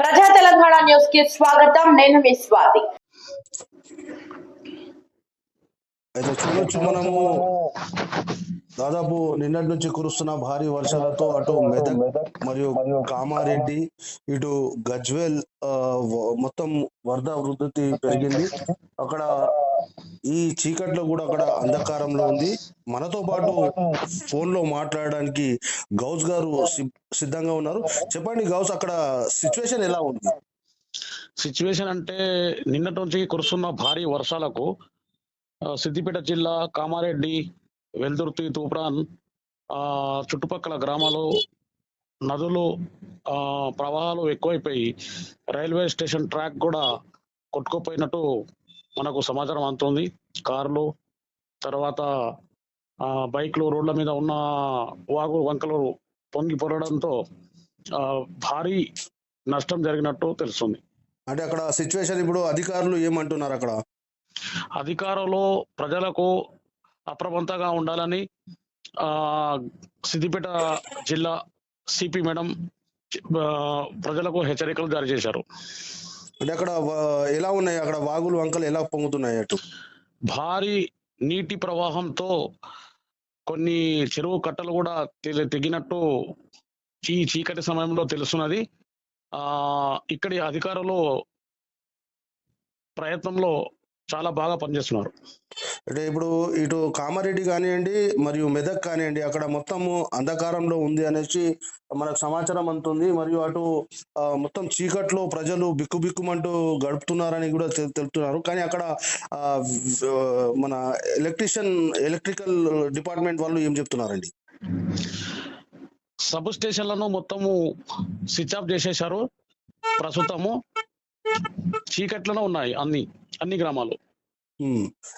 ప్రజా తెలంగాణ న్యూస్కి స్వాగతం. నేను మీ స్వాతి. అయితే చూడొచ్చు మనము దాదాపు నిన్నటి నుంచి కురుస్తున్న భారీ వర్షాలతో అటు మెదక్ మరియు కామారెడ్డి ఇటు గజ్వేల్ మొత్తం వరద వృద్ధి పెరిగింది. అక్కడ ఈ చీకట్లో కూడా అక్కడ అంధకారంలో ఉంది. మనతో పాటు ఫోన్లో మాట్లాడడానికి గౌస్ గారు సిద్ధంగా ఉన్నారు. చెప్పండి గౌస్ అక్కడ సిచ్యువేషన్ ఎలా ఉంది? సిచ్యువేషన్ అంటే నిన్నటి నుంచి కురుస్తున్న భారీ వర్షాలకు సిద్దిపేట జిల్లా కామారెడ్డి వెల్దుర్తి తూప్రాన్ ఆ, చుట్టుపక్కల గ్రామాలు నదులు ఆ, ప్రవాహాలు ఎక్కువైపోయి రైల్వే స్టేషన్ ట్రాక్ కూడా కొట్టుకుపోయినట్టు మనకు సమాచారం అందుతుంది. కార్లు తర్వాత బైక్లు రోడ్ల మీద ఉన్న వాగు వంకలు పొంగి పొరడంతో భారీ నష్టం జరిగినట్టు తెలుస్తుంది. అంటే అక్కడ సిచ్యువేషన్ ఇప్పుడు అధికారులు ఏమంటున్నారు అక్కడ? అధికారులు ప్రజలకు అప్రమత్తంగా ఉండాలని ఆ సిద్దిపేట జిల్లా సిపి మేడం ప్రజలకు హెచ్చరికలు జారీ చేశారు. అంటే అక్కడ ఎలా ఉన్నాయి? అక్కడ వాగులు వంకలు ఎలా పొంగుతున్నాయి అటు? భారీ నీటి ప్రవాహంతో కొన్ని చెరువు కట్టలు కూడా తెగినట్టు ఈ చీకటి సమయంలో తెలుస్తున్నది. ఆ ఇక్కడి అధికారులు ప్రయత్నంలో చాలా బాగా పనిచేస్తున్నారు. అంటే ఇప్పుడు ఇటు కామారెడ్డి కానివ్వండి మరియు మెదక్ కానివ్వండి అక్కడ మొత్తము అంధకారంలో ఉంది అనేసి మనకు సమాచారం అందుతుంది. మరియు అటు మొత్తం చీకట్లో ప్రజలు బిక్కుబిక్కుమంటూ గడుపుతున్నారని కూడా తెలు- తెలుపుతున్నారు. కానీ అక్కడ మన ఎలక్ట్రీషియన్ ఎలక్ట్రికల్ డిపార్ట్మెంట్ వాళ్ళు ఏం చెప్తున్నారండి? సబ్ స్టేషన్లను మొత్తము స్విచ్ ఆఫ్ చేసేశారు. ప్రస్తుతము చీకట్లోనే ఉన్నాయి అన్ని అన్ని గ్రామాలు.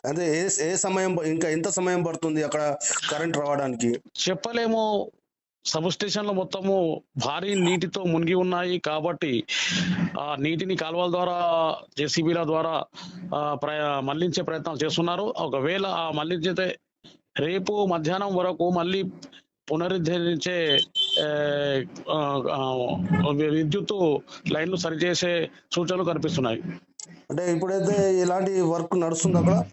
అంటే ఏ ఏ సమయం ఇంకా ఎంత సమయం పడుతుంది అక్కడ కరెంట్ రావడానికి? చెప్పలేము. సబ్ స్టేషన్లు మొత్తము భారీ నీటితో మునిగి ఉన్నాయి కాబట్టి ఆ నీటిని కాలువల ద్వారా జేసీబీల ద్వారా మళ్ళించే ప్రయత్నాలు చేస్తున్నారు. ఒకవేళ ఆ మళ్ళించితే రేపు మధ్యాహ్నం వరకు మళ్ళీ పునరుద్ధరించే విద్యుత్ లైన్లు సరిచేసే సూచనలు కనిపిస్తున్నాయి. అంటే ఇప్పుడైతే ఎలాంటి వర్క్ నడుస్తుంది అక్కడ?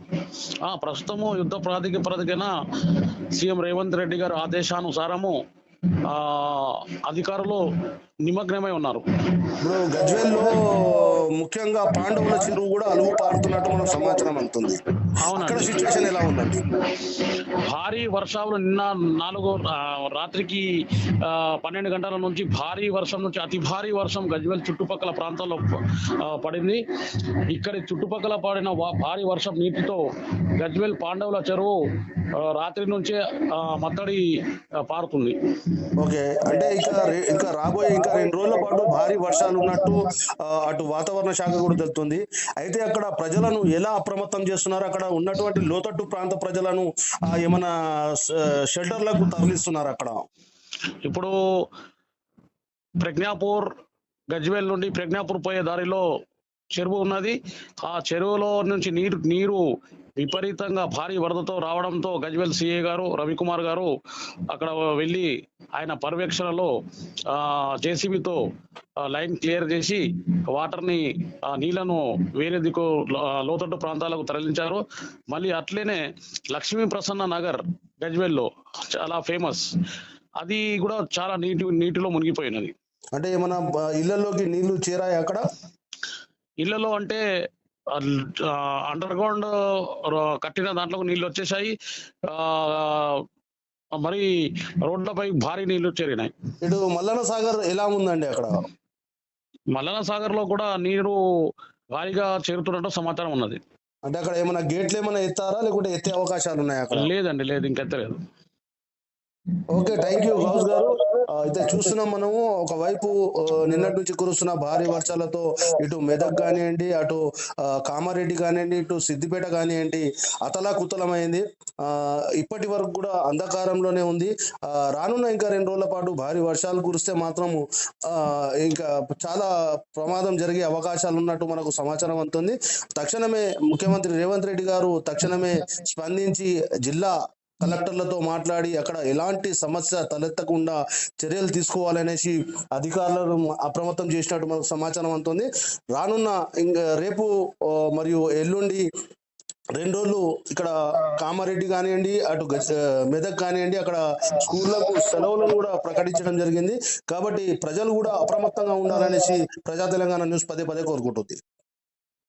ఆ ప్రస్తుతము యుద్ధ ప్రాతిపదికన సీఎం రేవంత్ రెడ్డి గారి ఆదేశానుసారము ఆ అధికారులు నిమగ్నమై ఉన్నారు. ఇప్పుడు గజ్వేల్లో ముఖ్యంగా పాండవుల చెరువు కూడా అలుగు పారుతున్నట్టు మనకు సమాచారం అవునండి. సిచ్యువేషన్ ఎలా ఉందండి? భారీ వర్షాలు నిన్న నాలుగు రాత్రికి పన్నెండు గంటల నుంచి భారీ వర్షం నుంచి అతి భారీ వర్షం గజ్వేల్ చుట్టుపక్కల ప్రాంతాల్లో పడింది. ఇక్కడి చుట్టుపక్కల పడిన భారీ వర్షం నీటితో గజ్వేల్ పాండవుల చెరువు రాత్రి నుంచే మత్తడి పారుతుంది. ఓకే. అంటే ఇంకా ఇంకా రాబోయే ఇంకా రెండు రోజుల పాటు భారీ వర్షాలు ఉన్నట్టు అటు వాతావరణ శాఖ కూడా తెలుస్తుంది అయితే అక్కడ ప్రజలను ఎలా అప్రమత్తం చేస్తున్నారు? అక్కడ ఉన్నటువంటి లోతట్టు ప్రాంత ప్రజలను ఏమైనా షెల్టర్లకు తరలిస్తున్నారు అక్కడ? ఇప్పుడు ప్రజ్ఞాపూర్ గజ్వేల్ నుండి ప్రజ్ఞాపూర్ పోయే దారిలో చెరువు ఉన్నది. ఆ చెరువులో నుంచి నీరు నీరు విపరీతంగా భారీ వరదతో రావడంతో గజ్వెల్ సిఏ గారు రవికుమార్ గారు అక్కడ వెళ్ళి ఆయన పర్యవేక్షణలో జేసీబీతో లైన్ క్లియర్ చేసి వాటర్ని ఆ నీళ్ళను వేరే దిక్కు లోతట్టు ప్రాంతాలకు తరలించారు. మళ్ళీ అట్లనే లక్ష్మీ ప్రసన్న నగర్ గజ్వెల్లో చాలా ఫేమస్. అది కూడా చాలా నీటి నీటిలో మునిగిపోయినది. అంటే ఏమైనా ఇళ్ళలోకి నీళ్ళు చేరాయి అక్కడ? ఇళ్ళలో అంటే అండర్ గ్రౌండ్ కట్టిన దాంట్లో నీళ్ళు వచ్చేసాయి. ఆ, మరి రోడ్లపై భారీ నీళ్ళు చేరినాయి. ఇటు మల్లన్న సాగర్ ఎలా ఉందండి అక్కడ? మల్లన సాగర్లో కూడా నీరు భారీగా చేరుతున్నట్టు సమాచారం ఉన్నది. అంటే అక్కడ ఏమైనా గేట్లు ఏమైనా ఎత్తారా? లేకుంటే ఎత్తే అవకాశాలు ఉన్నాయి అక్కడ? లేదండి లేదు ఇంకెత్తలేదు. ఓకే థ్యాంక్ యూ గౌస్ గారు. అయితే చూస్తున్నాం మనము. ఒకవైపు నిన్నటి నుంచి కురుస్తున్న భారీ వర్షాలతో ఇటు మెదక్ కానివ్వండి అటు కామారెడ్డి కానివ్వండి ఇటు సిద్దిపేట కానివ్వండి అతలా కుతలమైంది ఆ, ఇప్పటి వరకు కూడా అంధకారంలోనే ఉంది. రానున్న ఇంకా రెండు రోజుల పాటు భారీ వర్షాలు కురిస్తే మాత్రము ఆ, ఇంకా చాలా ప్రమాదం జరిగే అవకాశాలు ఉన్నట్టు మనకు సమాచారం అందుతుంది. తక్షణమే ముఖ్యమంత్రి రేవంత్ రెడ్డి గారు తక్షణమే స్పందించి జిల్లా కలెక్టర్లతో మాట్లాడి అక్కడ ఎలాంటి సమస్య తలెత్తకుండా చర్యలు తీసుకోవాలనేసి అధికారులను అప్రమత్తం చేసినట్టు మనకు సమాచారం అందుతుంది. రానున్న రేపు మరియు ఎల్లుండి రెండు రోజులు ఇక్కడ కామారెడ్డి కానివ్వండి అటు మెదక్ కానివ్వండి అక్కడ స్కూళ్ళకు సెలవులను కూడా ప్రకటించడం జరిగింది. కాబట్టి ప్రజలు కూడా అప్రమత్తంగా ఉండాలనేసి ప్రజా తెలంగాణ న్యూస్ పదే పదే కోరుకుంటుంది.